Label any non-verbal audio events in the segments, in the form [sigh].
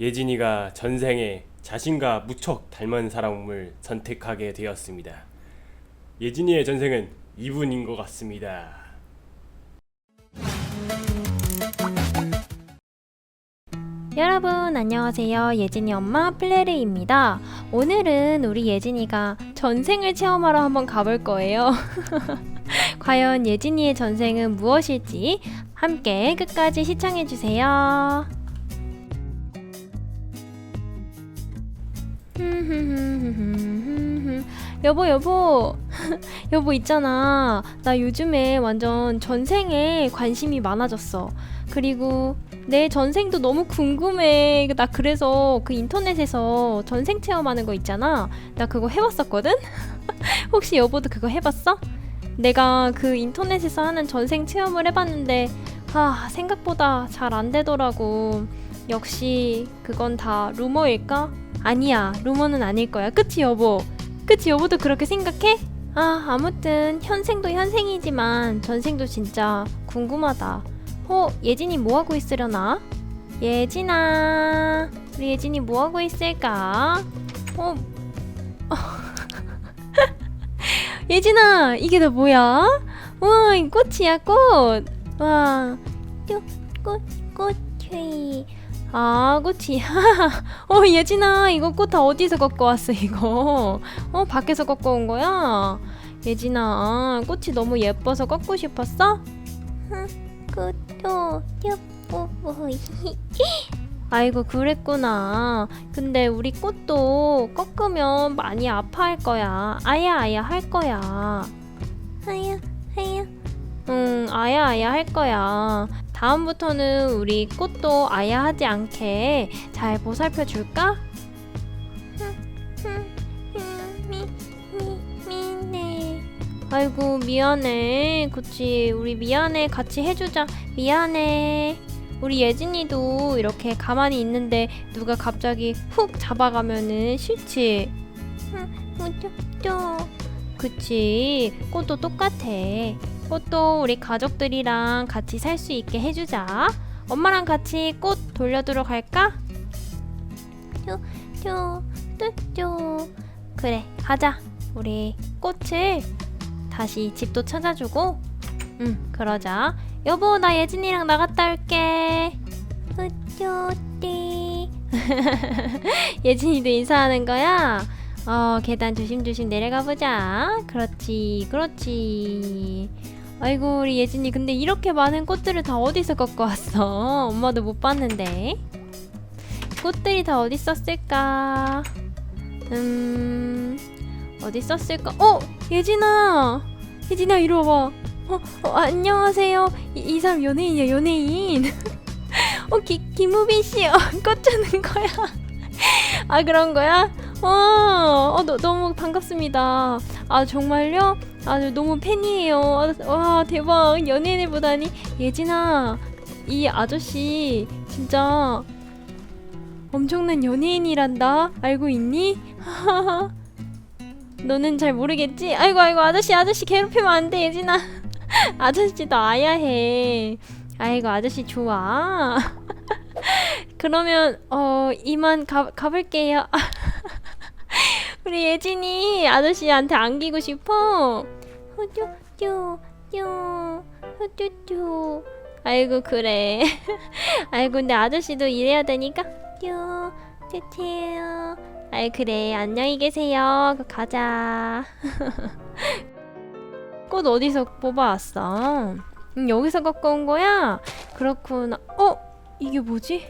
예진이가 전생에 자신과 무척 닮은 사람을 선택하게 되었습니다. 예진이의 전생은 이분인 것 같습니다. 여러분 안녕하세요 예진이 엄마 플레리입니다 오늘은 우리 예진이가 전생을 체험하러 한번 가볼 거예요 [laughs] 과연 예진이의 전생은 무엇일지 함께 끝까지 시청해주세요 [laughs] 여보 여보 [laughs] 여보 있잖아 나 요즘에 완전 전생에 관심이 많아졌어 그리고 내 전생도 너무 궁금해. 나 그래서 그 인터넷에서 전생 체험하는 거 있잖아. 나 그거 해봤었거든? [laughs] 혹시 여보도 그거 해봤어? 내가 그 인터넷에서 하는 전생 체험을 해봤는데, 아, 생각보다 잘 안 되더라고. 역시 그건 다 루머일까? 아니야, 루머는 아닐 거야. 그치, 여보? 그치, 여보도 그렇게 생각해? 아, 아무튼 현생도 현생이지만 전생도 진짜 궁금하다. 어, 예진이 뭐 하고 있으려나? 예진아, 우리 예진이 뭐 하고 있을까? 어, [laughs] 예진아, 이게 다 뭐야? 와, 이 꽃이야 꽃. 와, 꽃, 꽃, 꽃이. 아, 꽃이. [laughs] 어, 예진아, 이거 꽃 다 어디서 갖고 왔어 이거? 어, 밖에서 갖고 온 거야? 예진아, 꽃이 너무 예뻐서 꺾고 싶었어? 꽃도 예뻐 보이. [laughs] 아이고 그랬구나. 근데 우리 꽃도 꺾으면 많이 아파할 거야. 아야 아야 할 거야. 아야 아야. 응 아야 아야 할 거야. 다음부터는 우리 꽃도 아야 하지 않게 잘 보살펴 줄까? 아이고 미안해. 그치 우리 미안해 같이 해주자. 미안해. 우리 예진이도 이렇게 가만히 있는데 누가 갑자기 훅 잡아가면은 싫지. 응, 어쩌죠. 그치 꽃도 똑같아. 꽃도 우리 가족들이랑 같이 살 수 있게 해주자. 엄마랑 같이 꽃 돌려주러 갈까? 쪼쪼 쪼쪼 그래 가자. 우리 꽃을 다시 집도 찾아주고 응 그러자 여보 나 예진이랑 나갔다 올게 으쪼띠 [laughs] 예진이도 인사하는 거야? 어 계단 조심조심 내려가 보자 그렇지 그렇지 아이고 우리 예진이. 근데 이렇게 많은 꽃들을 다 어디서 갖고 왔어? [laughs] 엄마도 못 봤는데. 꽃들이 다 어디 있었을까? 음 어디 있었을까? 어 예진아! 예진아 이리 와봐. 어, 어 안녕하세요. 이, 이 사람 연예인이야 연예인. [laughs] 어 기, 김우빈 씨 어, [laughs] 꽃 주는 거야. 아 그런 거야 어, 어 너, 너무 반갑습니다. 아 정말요? 아 너무 팬이에요. 아, 와 대박. 연예인을 보다니. 예진아 이 아저씨 진짜 엄청난 연예인이란다. 알고 있니? [laughs] 너는 잘 모르겠지? 아이고 아이고 아저씨 아저씨 괴롭히면 안 돼 예진아. [laughs] 아저씨도 아야 해. 아이고 아저씨 좋아. [laughs] 그러면 어 이만 가, 가볼게요 우리 예진이 아저씨한테 안기고 싶어. 호쭈쭈 쭈 호쭈쭈. 아이고 그래. [laughs] 아이고 근데 아저씨도 일해야 되니까. 쭈 쭈쭈. 아이 그래. 안녕히 계세요. 그 가자. [laughs] 꽃 어디서 뽑아왔어? 음, 여기서 갖고 온 거야? 그렇구나. 어? 이게 뭐지?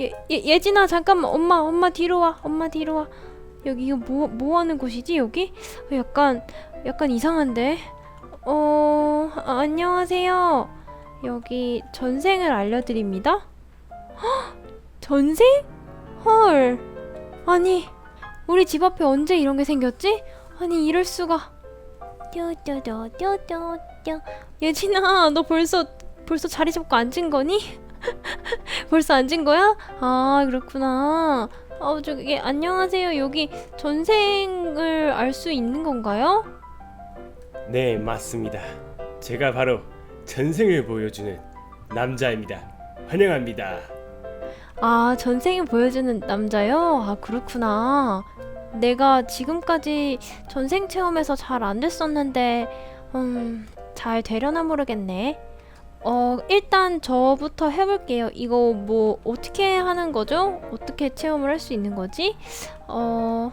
예, 예 예진아 잠깐만. 엄마 엄마 뒤로 와. 엄마 뒤로 와 여기 이거 뭐, 뭐 하는 곳이지 여기 어, 약간 약간 이상한데 어 아, 안녕하세요 여기 전생을 알려드립니다 헉, 전생 헐 아니 우리 집 앞에 언제 이런 게 생겼지? 아니 이럴 수가. 뾰뾰뾰뾰뾰. 예진아, 너 벌써 벌써 자리 잡고 앉은 거니? [laughs] 벌써 앉은 거야? 아 그렇구나. 어 저기 안녕하세요. 여기 전생을 알 수 있는 건가요? 네, 맞습니다. 제가 바로 전생을 보여주는 남자입니다. 환영합니다. 아, 전생에 보여주는 남자요? 아, 그렇구나. 내가 지금까지 전생 체험에서 잘 안 됐었는데, 음, 잘 되려나 모르겠네. 어, 일단 저부터 해볼게요. 이거 뭐, 어떻게 하는 거죠? 어떻게 체험을 할 수 있는 거지? 어,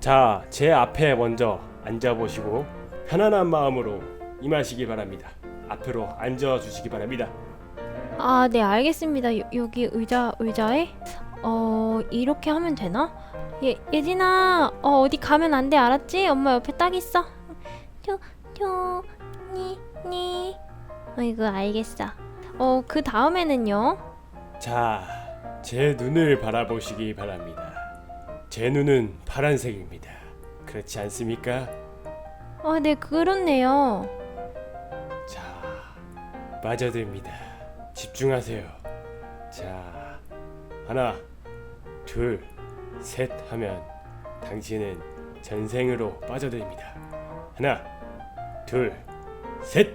자, 제 앞에 먼저 앉아보시고 편안한 마음으로 임하시기 바랍니다. 앞으로 앉아주시기 바랍니다. 아, 네, 알겠습니다. 여, 여기 의자, 의자에? 어, 이렇게 하면 되나? 예, 예진아, 어, 어디 가면 안 돼, 알았지? 엄마 옆에 딱 있어. 뇨, 뇨, 니, 니. 어이구, 알겠어. 어, 그 다음에는요? 자, 제 눈을 바라보시기 바랍니다. 제 눈은 파란색입니다. 그렇지 않습니까? 아, 네, 그렇네요. 자, 빠져듭니다. 집중하세요. 자, 하나, 둘, 셋 하면 당신은 전생으로 빠져듭니다. 하나, 둘, 셋.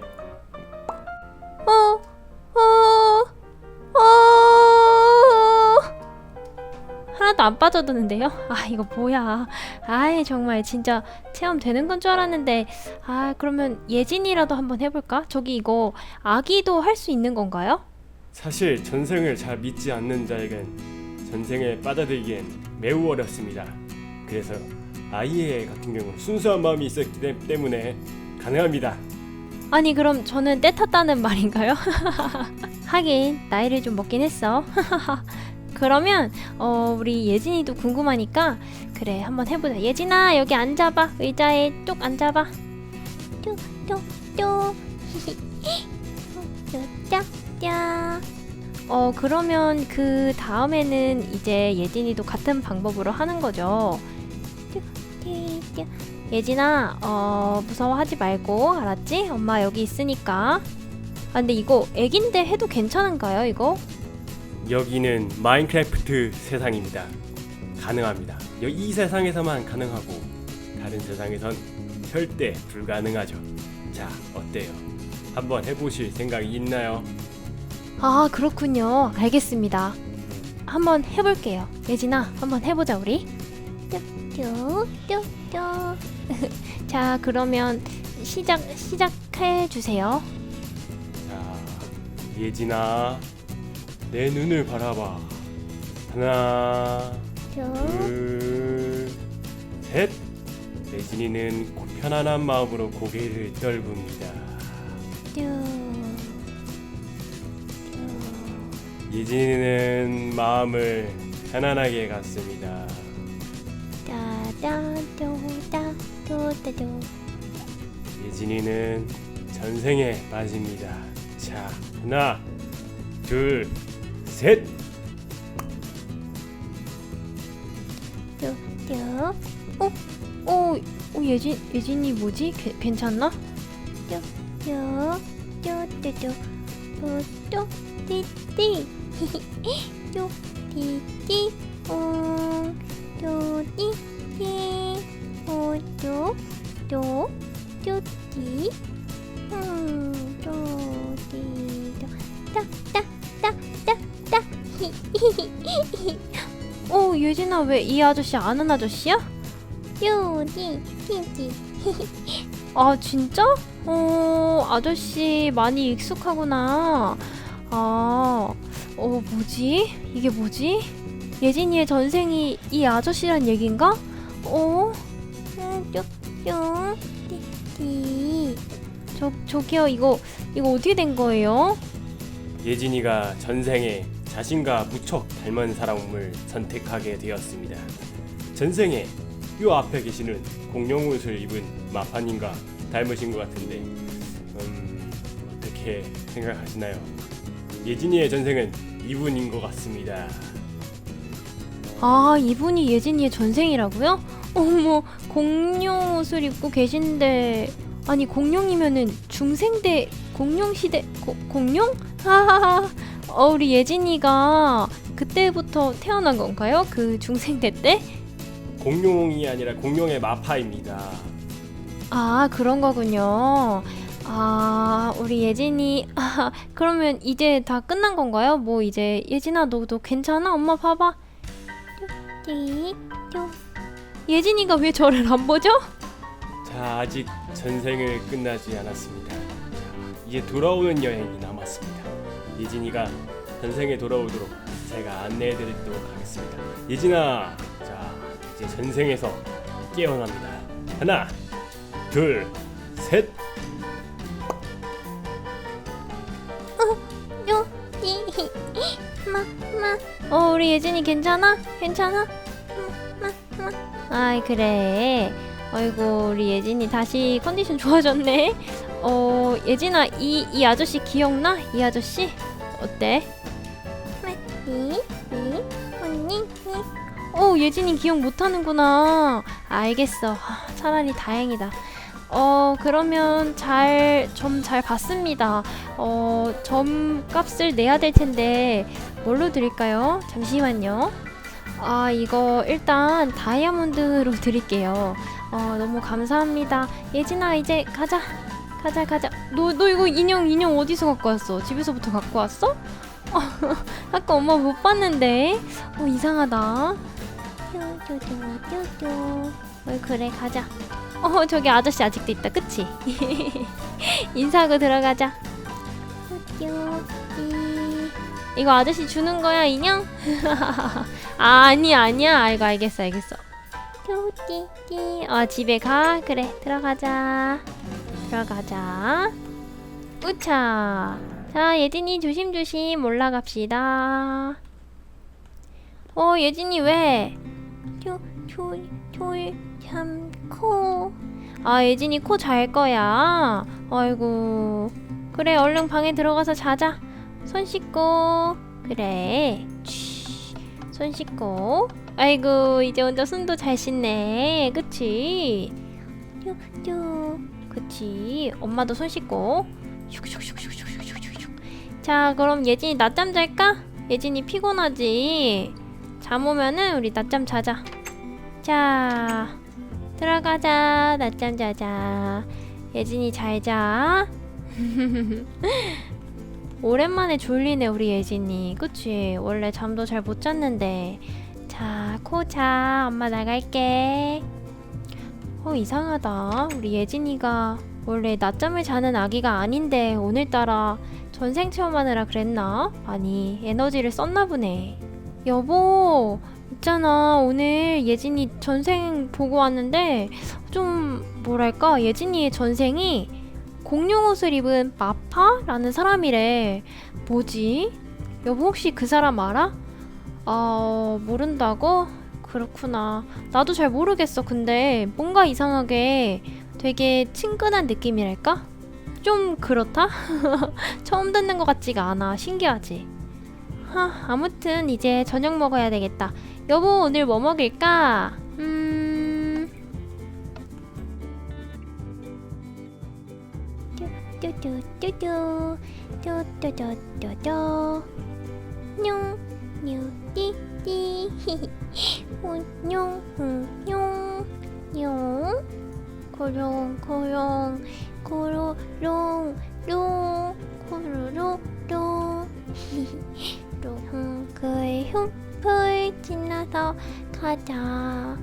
하나도 안 빠져드는데요? 아, 이거 뭐야. 아이, 정말 진짜 체험 되는 건 줄 알았는데. 아, 그러면 예진이라도 한번 해볼까? 저기 이거 아기도 할 수 있는 건가요? 사실 전생을 잘 믿지 않는 자에겐 전생에 빠져들기엔 매우 어렵습니다. 그래서 아이의 같은 경우 순수한 마음이 있었기 때- 때문에 가능합니다. 아니, 그럼 저는 때 탔다는 말인가요? [laughs] 하긴, 나이를 좀 먹긴 했어. [laughs] 그러면, 어, 우리 예진이도 궁금하니까, 그래, 한번 해보자. 예진아, 여기 앉아봐. 의자에 뚝 앉아봐. 뚝, 뚝, 뚝. [laughs] 뚜따따. 어, 그러면 그 다음에는 이제 예진이도 같은 방법으로 하는 거죠. 예진아, 어, 무서워하지 말고, 알았지? 엄마 여기 있으니까. 아, 근데 이거 애긴데 해도 괜찮은가요, 이거? 여기는 마인크래프트 세상입니다. 가능합니다. 여- 이 세상에서만 가능하고 다른 세상에선 절대 불가능하죠. 자, 어때요? 한번 해보실 생각이 있나요? 아, 그렇군요. 알겠습니다. 한번 해볼게요. 예진아, 한번 해보자, 우리. 뚜뚜뚜뚜. [laughs] 자, 그러면 시작, 시작해 주세요. 자, 예진아, 내 눈을 바라봐. 하나, 둘, 셋. 예진이는 고- 편안한 마음으로 고개를 떨굽니다. 예진이는 마음을 편안하게. 따따뚜따뚜따뚜. 예진이는 전생에 빠집니다. 자, 하나, 둘, 셋. 뚜뚜. 어? 어? 어 예진 예진이 뭐지? 게, 괜찮나? 뚜뚜 뚜뚜뚜 뚜뚜 띠띠 뚜 띠띠 옹 뚜띠띠 오뚜 뚜 뚜띠 음 뚜띠 따따따따따 [laughs] 어 예진아 왜 이 아저씨 아는 아저씨야? 뚜디 띠띠 아 진짜? 어 아저씨 많이 익숙하구나 아, 어 뭐지? 이게 뭐지? 예진이의 전생이 이 아저씨란 얘긴가? 어? 뿅뿅 띠띠 저 저기요 이거 이거 어떻게 된 거예요? 예진이가 전생에 자신과 무척 닮은 사람을 선택하게 되었습니다. 전생에 요 앞에 계시는 공룡 옷을 입은 마파님과 닮으신 것 같은데 음, 어떻게 생각하시나요? 예진이의 전생은 이분인 것 같습니다. 아 이분이 예진이의 전생이라고요? 어머 공룡 옷을 입고 계신데 아니 공룡이면은 중생대 공룡 시대 고, 공룡? 하하하 어 우리 예진이가 그때부터 태어난 건가요? 그 중생대 때? 공룡이 아니라 공룡의 마파입니다. 아 그런 거군요. 아, 우리 예진이 아, 그러면 이제 다 끝난 건가요? 뭐 이제 예진아 너너 괜찮아? 엄마 봐봐. 띠, 띠. 예진이가 왜 저를 안 보죠? 자 아직 전생을 끝나지 않았습니다. 자, 이제 돌아오는 여행이 남았습니다. 예진이가 전생에 돌아오도록 제가 안내해드리도록 하겠습니다. 예진아, 자 이제 전생에서 깨어납니다. 하나, 둘, 셋. 마. 어, 우리 예진이 괜찮아? 괜찮아? 아이 그래. 아이고 우리 예진이 다시 컨디션 좋아졌네. 어, 예진아 이 이 아저씨 기억나? 이 아저씨 어때? 이, 이, 언니, 어, 예진이 기억 못하는구나. 알겠어. 하, 차라리 다행이다. 어, 그러면 잘, 점 잘 봤습니다. 어, 점 값을 내야 될 텐데, 뭘로 드릴까요? 잠시만요. 아, 이거 일단 다이아몬드로 드릴게요. 어, 너무 감사합니다. 예진아, 이제 가자. 가자, 가자. 너, 너 이거 인형, 인형 어디서 갖고 왔어? 집에서부터 갖고 왔어? [laughs] 어, 아까 엄마 못 봤는데. 어, 이상하다. 뚜뚜뚜뚜뚜. 어, 그래, 가자. 어, 저기 아저씨 아직도 있다, 그치? [laughs] 인사하고 들어가자. 이거 아저씨 주는 거야, 인형? [laughs] 아, 아니야, 아니야. 아이고, 알겠어, 알겠어. 어, 집에 가. 그래, 들어가자. 들어가자. 우차. 자, 예진이 조심조심 올라갑시다. 어, 예진이 왜? 초, 초, 초, 참, 코. 아, 예진이 코 잘 거야. 아이고. 그래, 얼른 방에 들어가서 자자. 손 씻고. 그래. 쉬. 손 씻고. 아이고, 이제 혼자 손도 잘 씻네. 그치? 쭈쭈. 그치. 엄마도 손 씻고. 슉슉슉슉슉슉슉슉. 자, 그럼 예진이 낮잠 잘까? 예진이 피곤하지? 잠 오면은 우리 낮잠 자자. 자, 들어가자. 낮잠 자자. 예진이 잘 자. [laughs] 오랜만에 졸리네 우리 예진이. 그치? 원래 잠도 잘 못 잤는데. 자, 코 자. 엄마 나갈게. 어, 이상하다. 우리 예진이가 원래 낮잠을 자는 아기가 아닌데 오늘따라 전생 체험하느라 그랬나? 아니, 에너지를 썼나 보네. 여보, 있잖아. 오늘 예진이 전생 보고 왔는데 좀 뭐랄까? 예진이의 전생이 공룡 옷을 입은 마파라는 사람이래. 뭐지? 여보 혹시 그 사람 알아? 아, 모른다고? 그렇구나. 나도 잘 모르겠어. 근데 뭔가 이상하게 되게 친근한 느낌이랄까? 좀 그렇다? [laughs] 처음 듣는 것 같지가 않아. 신기하지? 하, 아무튼 이제 저녁 먹어야 되겠다. 여보, 오늘 뭐 먹을까? 음. 뚜뚜뚜뚜뚜 뇽 뇽띠 띠. [laughs] 뇽뇽 뇽. 고롱 고롱 고로롱 롱 고로롱 롱 롱그 흉풀 지나서 가자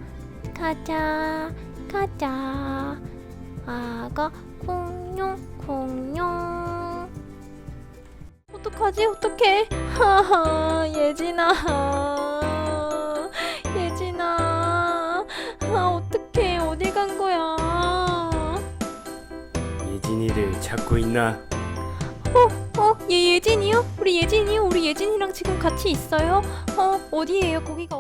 가자 가자. 아가 공룡 공룡 어떡하지 어떡해 하하 예진아 예진아 아 어떡해 어디 간 거야 예진이를 찾고 있나? 어, 얘 예진이요? 우리 예진이요? 우리 예진이랑 지금 같이 있어요? 어, 어디예요? 거기가